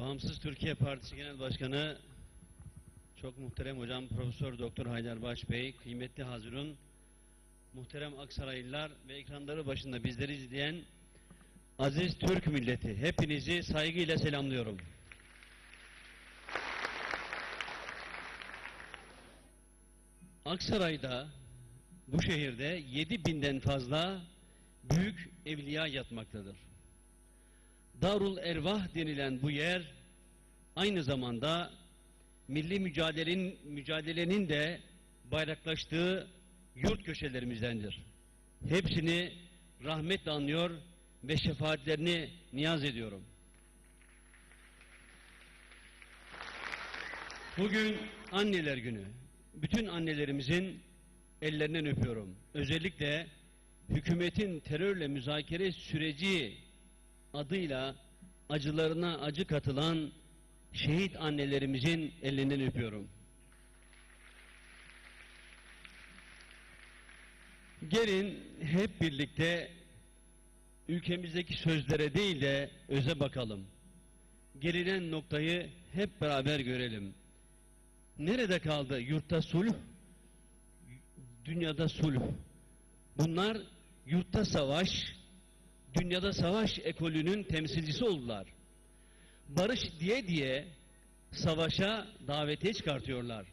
Bağımsız Türkiye Partisi Genel Başkanı çok muhterem hocam Profesör Doktor Haydar Baş Bey, kıymetli Hazirun, muhterem Aksaraylılar ve ekranları başında bizleri izleyen aziz Türk milleti hepinizi saygıyla selamlıyorum. Aksaray'da bu şehirde 7 binden fazla büyük evliya yatmaktadır. Darul Ervah denilen bu yer aynı zamanda milli mücadelenin, mücadelenin de bayraklaştığı yurt köşelerimizdendir. Hepsini rahmetle anlıyor ve şefaatlerini niyaz ediyorum. Bugün anneler günü. Bütün annelerimizin ellerinden öpüyorum. Özellikle hükümetin terörle müzakere süreci adıyla acılarına acı katılan şehit annelerimizin ellerinden öpüyorum. Gelin hep birlikte ülkemizdeki sözlere değil de öze bakalım. Gelinen noktayı hep beraber görelim. Nerede kaldı yurtta sulh, dünyada sulh? Bunlar yurtta savaş, dünyada savaş ekolünün temsilcisi oldular. Barış diye diye savaşa davete çıkartıyorlar.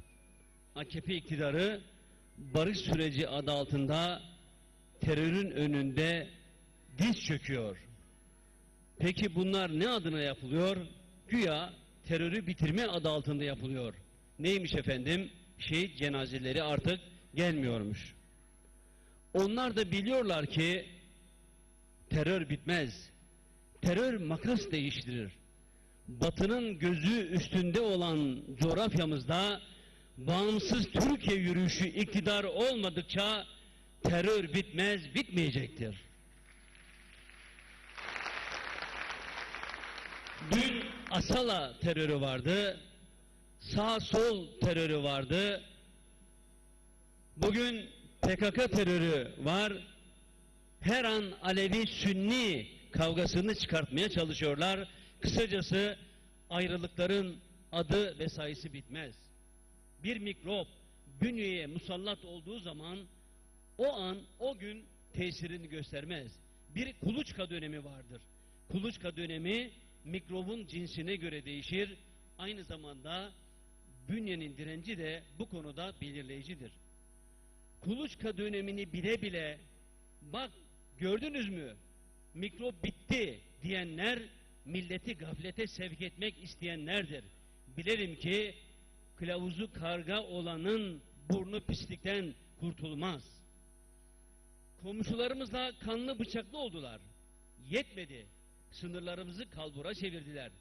AKP iktidarı barış süreci adı altında terörün önünde diz çöküyor. Peki bunlar ne adına yapılıyor? Güya terörü bitirme adı altında yapılıyor. Neymiş efendim? Şehit cenazeleri artık gelmiyormuş. Onlar da biliyorlar ki terör bitmez. Terör makas değiştirir. Batının gözü üstünde olan coğrafyamızda bağımsız Türkiye yürüyüşü iktidar olmadıkça terör bitmez, bitmeyecektir. Dün Asala terörü vardı, sağ sol terörü vardı, bugün PKK terörü var, her an Alevi-Sünni kavgasını çıkartmaya çalışıyorlar. Kısacası ayrılıkların adı ve sayısı bitmez. Bir mikrop bünyeye musallat olduğu zaman o an, o gün tesirini göstermez. Bir kuluçka dönemi vardır. Kuluçka dönemi mikrobun cinsine göre değişir. Aynı zamanda bünyenin direnci de bu konuda belirleyicidir. Kuluçka dönemini bile bile bak gördünüz mü mikrop bitti diyenler milleti gaflete sevk etmek isteyenlerdir. Bilelim ki kılavuzu karga olanın burnu pislikten kurtulmaz. Komşularımızla kanlı bıçaklı oldular. Yetmedi. Sınırlarımızı kalbura çevirdiler.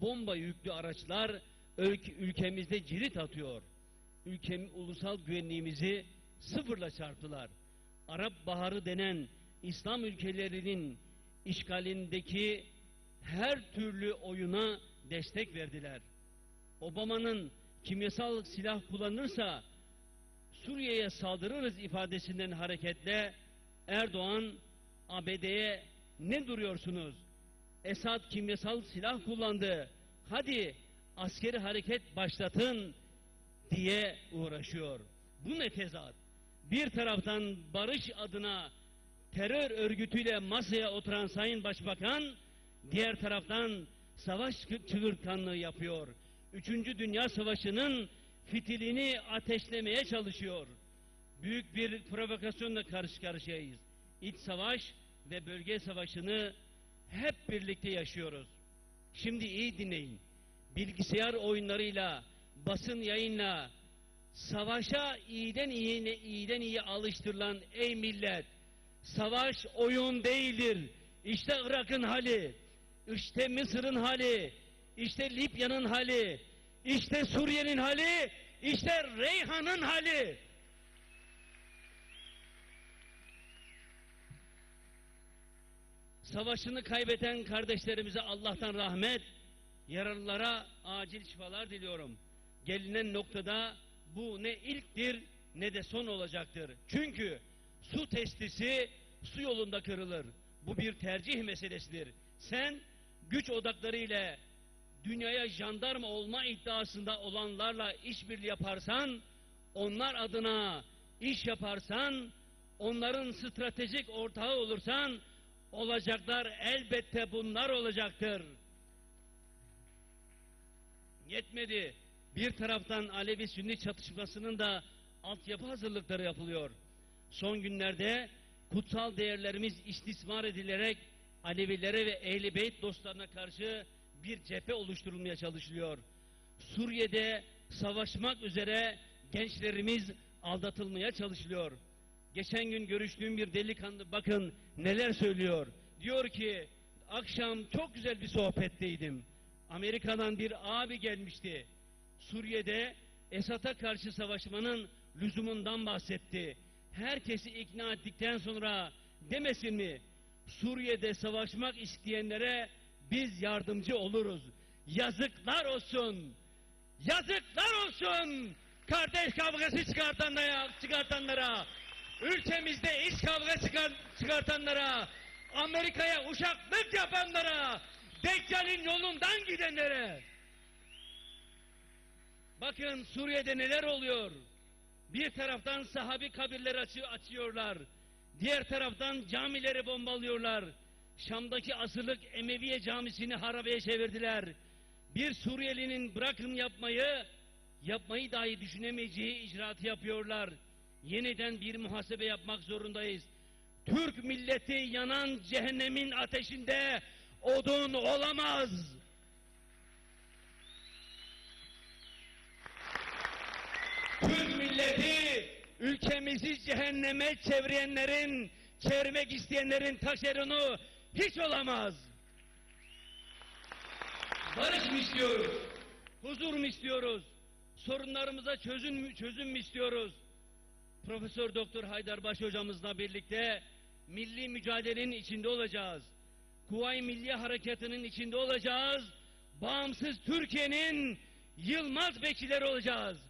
Bomba yüklü araçlar ülk- ülkemizde cirit atıyor. Ülkem ulusal güvenliğimizi sıfırla çarptılar. Arap Baharı denen İslam ülkelerinin işgalindeki her türlü oyuna destek verdiler. Obama'nın kimyasal silah kullanırsa Suriye'ye saldırırız ifadesinden hareketle Erdoğan ABD'ye ne duruyorsunuz? Esad kimyasal silah kullandı. Hadi askeri hareket başlatın diye uğraşıyor. Bu ne tezat? Bir taraftan barış adına terör örgütüyle masaya oturan Sayın Başbakan, diğer taraftan savaş çığırtkanlığı yapıyor. Üçüncü Dünya Savaşı'nın fitilini ateşlemeye çalışıyor. Büyük bir provokasyonla karşı karşıyayız. İç savaş ve bölge savaşını hep birlikte yaşıyoruz. Şimdi iyi dinleyin. Bilgisayar oyunlarıyla, basın yayınla, savaşa iyiden iyi, iyiden iyi alıştırılan ey millet, savaş oyun değildir. İşte Irak'ın hali, işte Mısır'ın hali, işte Libya'nın hali, işte Suriye'nin hali, işte Reyhan'ın hali. Savaşını kaybeden kardeşlerimize Allah'tan rahmet, yaralılara acil şifalar diliyorum. Gelinen noktada bu ne ilktir ne de son olacaktır. Çünkü su testisi su yolunda kırılır. Bu bir tercih meselesidir. Sen güç odakları ile dünyaya jandarma olma iddiasında olanlarla işbirliği yaparsan, onlar adına iş yaparsan, onların stratejik ortağı olursan, olacaklar elbette bunlar olacaktır. Yetmedi. Bir taraftan Alevi-Sünni çatışmasının da altyapı hazırlıkları yapılıyor. Son günlerde kutsal değerlerimiz istismar edilerek Alevilere ve Ehl-i Beyt dostlarına karşı bir cephe oluşturulmaya çalışılıyor. Suriye'de savaşmak üzere gençlerimiz aldatılmaya çalışılıyor. Geçen gün görüştüğüm bir delikanlı bakın neler söylüyor. Diyor ki akşam çok güzel bir sohbetteydim. Amerika'dan bir abi gelmişti. Suriye'de Esad'a karşı savaşmanın lüzumundan bahsetti. Herkesi ikna ettikten sonra demesin mi? Suriye'de savaşmak isteyenlere biz yardımcı oluruz. Yazıklar olsun. Yazıklar olsun. Kardeş kavgası çıkartanlara, çıkartanlara, ülkemizde iş kavga çıkar, çıkartanlara, Amerika'ya uşaklık yapanlara, Deccal'in yolundan gidenlere. Bakın Suriye'de neler oluyor. Bir taraftan sahabi kabirleri açı, açıyorlar. Diğer taraftan camileri bombalıyorlar. Şam'daki asırlık Emeviye camisini harabeye çevirdiler. Bir Suriyelinin bırakın yapmayı, yapmayı dahi düşünemeyeceği icraatı yapıyorlar. Yeniden bir muhasebe yapmak zorundayız. Türk milleti yanan cehennemin ateşinde odun olamaz. Milleti ülkemizi cehenneme çevirenlerin, çevirmek isteyenlerin taşeronu hiç olamaz. Barış mı istiyoruz? Huzur mu istiyoruz? Sorunlarımıza çözüm çözüm mü istiyoruz? Profesör Doktor Haydarbaş hocamızla birlikte milli mücadelenin içinde olacağız. Kuvayi Milli Harekatı'nın içinde olacağız. Bağımsız Türkiye'nin Yılmaz bekçileri olacağız.